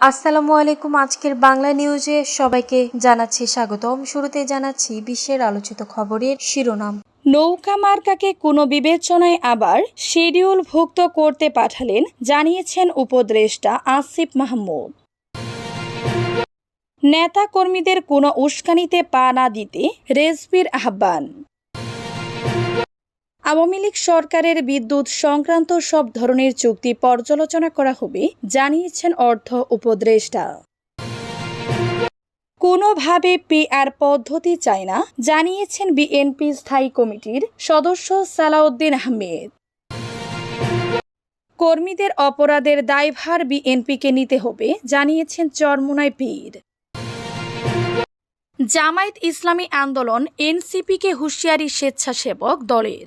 আসসালামু আলাইকুম। আজকের বাংলা নিউজে সবাইকে জানাচ্ছি স্বাগতম। শুরুতে জানাচ্ছি বিশ্বের আলোচিত খবরের শিরোনাম। নৌকা মার্কাকে কোনো বিবেচনায় আবার শিডিউলভুক্ত করতে পাঠালেন, জানিয়েছেন উপদেষ্টা আসিফ মাহমুদ। নেতা কর্মীদের কোনো উস্কানিতে পা না দিতে রেজবির আহ্বান। আওয়ামী লীগ সরকারের বিদ্যুৎ সংক্রান্ত সব ধরনের চুক্তি পর্যালোচনা করা হবে, জানিয়েছেন অর্থ উপদেষ্টা। কোনোভাবে পিআর পদ্ধতি চায় না, জানিয়েছেন বিএনপি স্থায়ী কমিটির সদস্য সালাউদ্দিন আহমেদ। কর্মীদের অপরাধের দায়ভার বিএনপিকে নিতে হবে, জানিয়েছেন চরমুনাই পীর। জামায়াত ইসলামী আন্দোলন এনসিপিকে হুঁশিয়ারি স্বেচ্ছাসেবক দলের।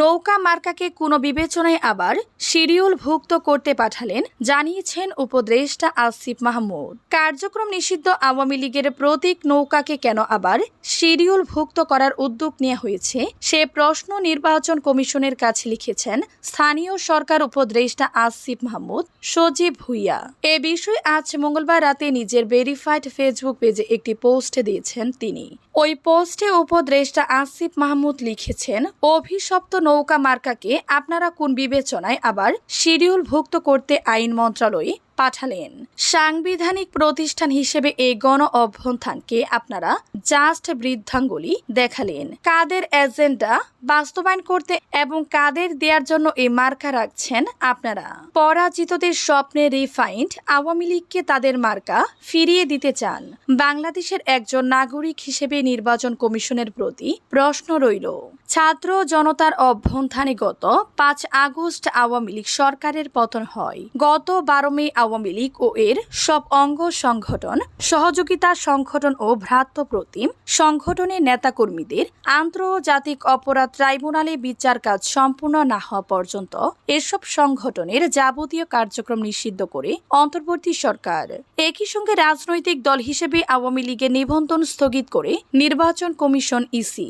নৌকা মার্কাকে কোনো বিবেচনায় আবার শিডিউলভুক্ত করতে পাঠালেন, জানিয়েছেন উপদেষ্টা আসিফ মাহমুদ। কার্যক্রম নিষিদ্ধ আওয়ামী লীগের প্রতীক নৌকাকে কেন আবার শিডিউলভুক্ত করার উদ্যোগ নেওয়া হয়েছে, সে প্রশ্ন নির্বাচন কমিশনের কাছে লিখেছেন স্থানীয় সরকার উপদেষ্টা আসিফ মাহমুদ সজীব ভুইয়া। এ বিষয়ে আজ মঙ্গলবার রাতে নিজের ভেরিফাইড ফেসবুক পেজে একটি পোস্ট দিয়েছেন তিনি। ওই পোস্টে উপদেষ্টা আসিফ মাহমুদ লিখেছেন, অভিশপ্ত নৌকা মার্কাকে আপনারা কোন বিবেচনায় আবার শিডিউলভুক্ত করতে আইন মন্ত্রণালয়ে পাঠালেন। সাংবিধানিক প্রতিষ্ঠান হিসেবে এই গণ অভ্যন্থানকে আপনারা জাস্ট বৃদ্ধাঙ্গুলি দেখালেন। কাদের এজেন্ডা বাস্তবায়ন করতে এবং কাদের দেওয়ার জন্য এই মার্কা রাখছেন আপনারা? পরাজিতদের স্বপ্নে রিফাইন্ড আওয়ামী লীগকে তাদের মার্কা ফিরিয়ে দিতে চান। বাংলাদেশের একজন নাগরিক হিসেবে নির্বাচন কমিশনের প্রতি প্রশ্ন রইল। ছাত্র জনতার অভ্যন্থানে গত পাঁচ আগস্ট আওয়ামী লীগ সরকারের পতন হয়। গত বারো মে আওয়ামী লীগ ও এর সব অঙ্গ সংগঠন, সহযোগিতা সংগঠন ও ভ্রাত্য প্রতিম সংগঠনের নেতাকর্মীদের আন্তর্জাতিক অপরাধ ট্রাইব্যুনালে বিচার কাজ সম্পূর্ণ না হওয়া পর্যন্ত এসব সংগঠনের যাবতীয় কার্যক্রম নিষিদ্ধ করে অন্তর্বর্তী সরকার একই সঙ্গে রাজনৈতিক দল হিসেবে আওয়ামী লীগের নিবন্ধন স্থগিত করে নির্বাচন কমিশন ইসি।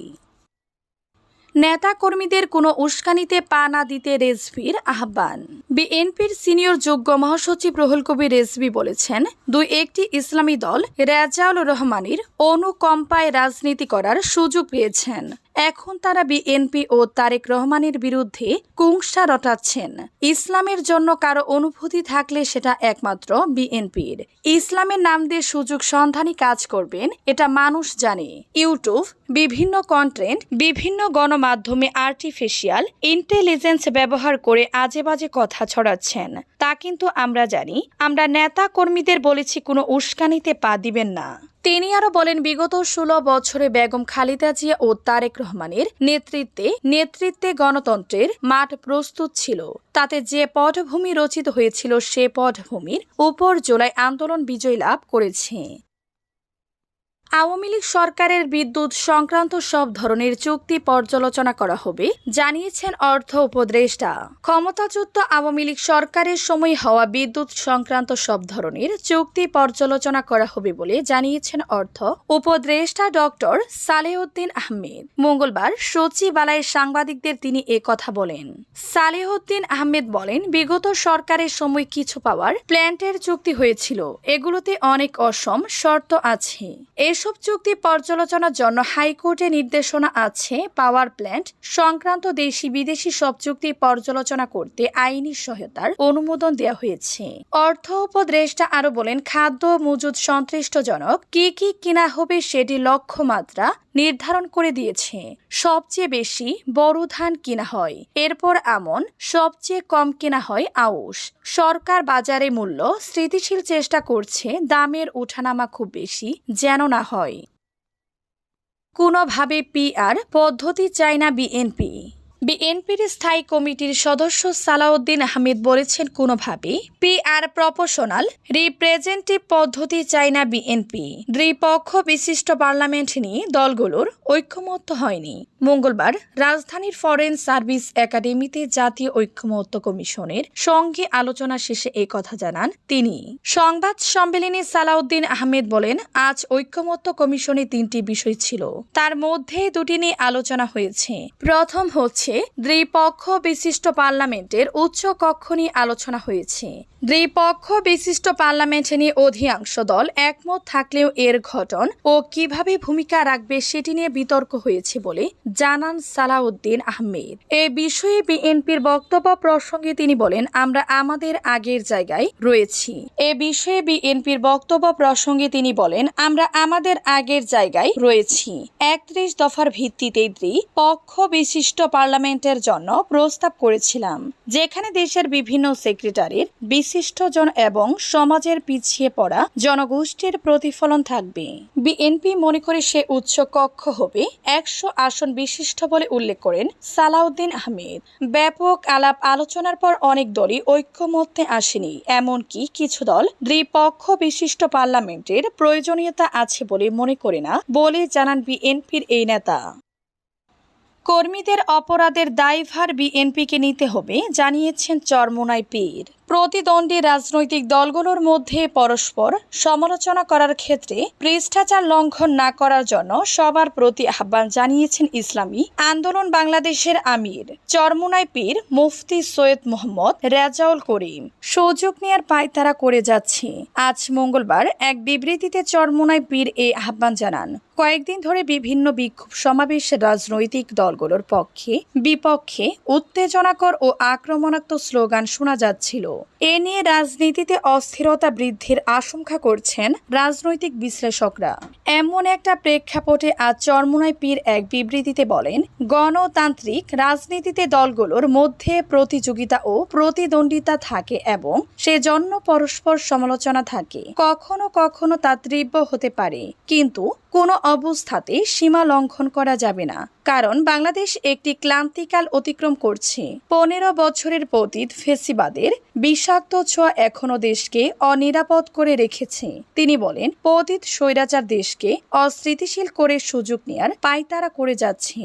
নেতা কর্মীদের কোনো উস্কানিতে পা না দিতে রেজভির আহ্বান। বিএনপির সিনিয়র যোগ্য মহাসচিব রহুল কবির রেজভি বলেছেন, দুই একটি ইসলামী দল রেজাউল রহমানের অনুকম্পায় রাজনীতি করার সুযোগ পেয়েছেন। এখন তারা বিএনপি ও তারেক রহমানের বিরুদ্ধে কুংসা রটাচ্ছেন। ইসলামের জন্য কারও অনুভূতি থাকলে সেটা একমাত্র বিএনপির। ইসলামের নাম দিয়ে সুযোগ সন্ধানী কাজ করবেন, এটা মানুষ জানে। ইউটিউব, বিভিন্ন কন্টেন্ট, বিভিন্ন গণমাধ্যমে আর্টিফিশিয়াল ইন্টেলিজেন্স ব্যবহার করে আজে বাজে কথা ছড়াচ্ছেন। তা কিন্তু আমরা জানি, আমরা নেতা কর্মীদের বলেছি কোনো উস্কানিতে পা দিবেন না। তিনি আরও বলেন, বিগত ষোলো বছরে বেগম খালিদা জিয়া ও তারেক রহমানের নেতৃত্বে নেতৃত্বে গণতন্ত্রের মাঠ প্রস্তুত ছিল। তাতে যে পটভূমি রচিত হয়েছিল, সে পটভূমির উপর জুলাই আন্দোলন বিজয় লাভ করেছে। আওয়ামী লীগ সরকারের বিদ্যুৎ সংক্রান্ত সব ধরনের চুক্তি পর্যালোচনা করা হবে, জানিয়েছেন অর্থ উপদেষ্টা। ক্ষমতাচ্যুত আওয়ামী লীগ সরকারের সময় হওয়া বিদ্যুৎ সংক্রান্ত সব ধরনের চুক্তি পর্যালোচনা করা হবে বলে জানিয়েছেন অর্থ উপদেষ্টা ডক্টর সালেহউদ্দিন আহমেদ। মঙ্গলবার সচিবালয়ে সাংবাদিকদের তিনি এ কথা বলেন। সালেহউদ্দিন আহমেদ বলেন, বিগত সরকারের সময় কিছু পাওয়ার প্ল্যান্টের চুক্তি হয়েছিল, এগুলোতে অনেক অসম শর্ত আছে। এসব চুক্তি পর্যালোচনার জন্য হাইকোর্টে নির্দেশনা আছে, পাওয়ার প্ল্যান্ট, সংক্রান্ত দেশি বিদেশি সব চুক্তি পর্যালোচনা করতে আইনি সহায়তার অনুমোদন দেওয়া হয়েছে। অর্থ উপদেষ্টা আরও বলেন, খাদ্য মজুদ সন্তুষ্টজনক, কি কি কিনা হবে সেটি লক্ষ্যমাত্রা নির্ধারণ করে দিয়েছে। সবচেয়ে বেশি বড় ধান কেনা হয়। এরপর আমন সবচেয়ে কম কেনা হয় আউশ। সরকার বাজারে মূল্য স্থিতিশীল চেষ্টা করছে, দামের ওঠানামা খুব বেশি যেন না হয়। কোনোভাবে পিআর পদ্ধতি চায় না বিএনপি। বিএনপির স্থায়ী কমিটির সদস্য সালাউদ্দিন আহমেদ বলেছেন কোনোভাবেই পিআর প্রপোশনাল রিপ্রেজেন্টেটিভ পদ্ধতি চায় না বিএনপি। দ্বিপক্ষ বিশিষ্ট পার্লামেন্ট নিয়ে দলগুলোর ঐক্যমত্য হয়নি। মঙ্গলবার রাজধানীর ফরেন সার্ভিস একাডেমিতে জাতীয় ঐক্যমত্য কমিশনের সঙ্গে আলোচনা শেষে এই কথা জানান তিনি। সংবাদ সম্মেলনে সালাউদ্দিন আহমেদ বলেন, আজ ঐক্যমত্য কমিশনে তিনটি বিষয় ছিল। তার মধ্যে দুটি নিয়ে আলোচনা হয়েছে। প্রথম হচ্ছে দ্বিপক্ষ বিশিষ্ট পার্লামেন্টের উচ্চ কক্ষ নিয়ে আলোচনা হয়েছে। দ্বিপক্ষ বিশিষ্ট পার্লামেন্ট নিয়ে অধিকাংশ দল একমত থাকলেও এর ঘটন ও কীভাবে ভূমিকা রাখবে সেটি নিয়ে বিতর্ক হয়েছে বলে জানান সালাউদ্দিন আহমেদ। এ বিষয়ে বিএনপির বক্তব্য প্রসঙ্গে তিনি বলেন, আমরা আমাদের আগের জায়গায় রয়েছি। এ বিষয়ে বিএনপির বক্তব্য প্রসঙ্গে তিনি বলেন, আমরা আমাদের আগের জায়গায় রয়েছি। একত্রিশ দফার ভিত্তিতে পক্ষ বিশিষ্ট পার্লামেন্টের জন্য প্রস্তাব করেছিলাম, যেখানে দেশের বিভিন্ন সেক্রেটারির বিশিষ্টজন এবং সমাজের পিছিয়ে পড়া জনগোষ্ঠীর প্রতিফলন থাকবে। বিএনপি মনে করে সে উচ্চ কক্ষ হবে, একশো আসন বিশিষ্ট বলে উল্লেখ করেন সালাউদ্দিন আহমেদ। ব্যাপক আলাপ আলোচনার পর অনেক দলই ঐক্যমত্যে আসেনি, এমনকি কিছু দল দ্বিপক্ষ বিশিষ্ট পার্লামেন্টের প্রয়োজনীয়তা আছে বলে মনে করে না বলে জানান বিএনপির এই নেতা। কর্মীদের অপরাধের দায়ভার বিএনপিকে নিতে হবে জানিয়েছেন চরমোনাই পীর। প্রতিদ্বন্দ্বী রাজনৈতিক দলগুলোর মধ্যে পরস্পর সমালোচনা করার ক্ষেত্রে পৃষ্ঠাচার লঙ্ঘন না করার জন্য সবার প্রতি আহ্বান জানিয়েছেন ইসলামী আন্দোলন বাংলাদেশের আমির, চরমোনাই পীর মুফতি সৈয়দ মোহাম্মদ রেজাউল করিম। সুযোগ নেয়ার পায়তারা করে যাচ্ছে। আজ মঙ্গলবার এক বিবৃতিতে চরমোনাই পীর এই আহ্বান জানান, কয়েকদিন ধরে বিভিন্ন বিক্ষোভ সমাবেশ রাজনৈতিক দলগুলোর পক্ষে, বিপক্ষে উত্তেজনাকর ও আক্রমণাত্মক স্লোগান শোনা যাচ্ছিল। এ নিয়ে রাজনীতিতে অস্থিরতা বৃদ্ধির আশঙ্কা করছেন রাজনৈতিক বিশ্লেষকরা। এমন একটা প্রেক্ষাপটে আজ চরমোনাই পীর এক বিবৃতিতে বলেন, গণতান্ত্রিক রাজনীতিতে দলগুলোর মধ্যে প্রতিযোগিতা ও প্রতিদ্বন্দ্বিতা থাকে এবং সেজন্য পরস্পর সমালোচনা থাকে। কখনো কখনো তা তীব্র হতে পারে, কিন্তু কোনো অবস্থাতে সীমা লঙ্ঘন করা যাবে না। কারণ বাংলাদেশ একটি ক্লান্তিকাল অতিক্রম করছে। পনেরো বছরের পতীত ফেসিবাদের বিষাক্ত ছোঁয়া এখনও দেশকে অনিরাপদ করে রেখেছে। তিনি বলেন, পতীত স্বৈরাচার দেশকে অস্থিতিশীল করে সুযোগ নেয়ার পায়তারা করে যাচ্ছে।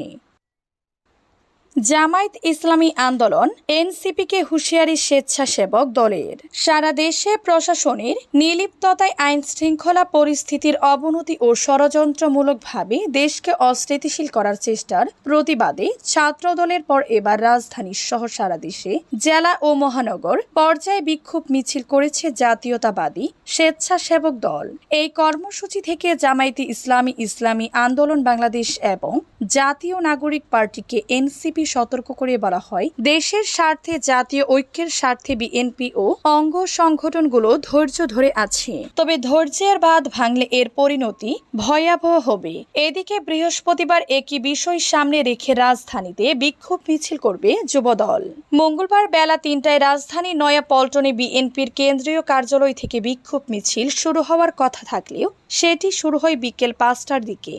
জামায়াত ইসলামী আন্দোলন এনসিপিকে হুঁশিয়ারি স্বেচ্ছাসেবক দলের। সারা দেশে প্রশাসনের নিলিপ্ততায় আইন শৃঙ্খলা পরিস্থিতির অবনতি ও ষড়যন্ত্রমূলকভাবে দেশকে অস্থিতিশীল করার চেষ্টার প্রতিবাদে ছাত্র দলের পর এবার রাজধানী সহ সারা দেশে জেলা ও মহানগর পর্যায়ে বিক্ষোভ মিছিল করেছে জাতীয়তাবাদী স্বেচ্ছাসেবক দল। এই কর্মসূচি থেকে জামায়াতে ইসলামী ইসলামী আন্দোলন বাংলাদেশ এবং জাতীয় নাগরিক পার্টিকে এনসিপি সতর্ক করে বলা হয়, দেশের স্বার্থে, জাতীয় ঐক্যের স্বার্থে বিএনপি ও অঙ্গ সংগঠনগুলো ধৈর্য ধরে আছে। তবে ধৈর্যের বাদ ভাঙলে এর পরিণতি ভয়াবহ হবে। এদিকে বৃহস্পতিবার একই বিষয় সামনে রেখে রাজধানীতে বিক্ষোভ মিছিল করবে যুবদল। মঙ্গলবার বেলা তিনটায় রাজধানী নয়া পল্টনে বিএনপির কেন্দ্রীয় কার্যালয় থেকে বিক্ষোভ মিছিল শুরু হওয়ার কথা থাকলেও সেটি শুরু হয় বিকেল পাঁচটার দিকে।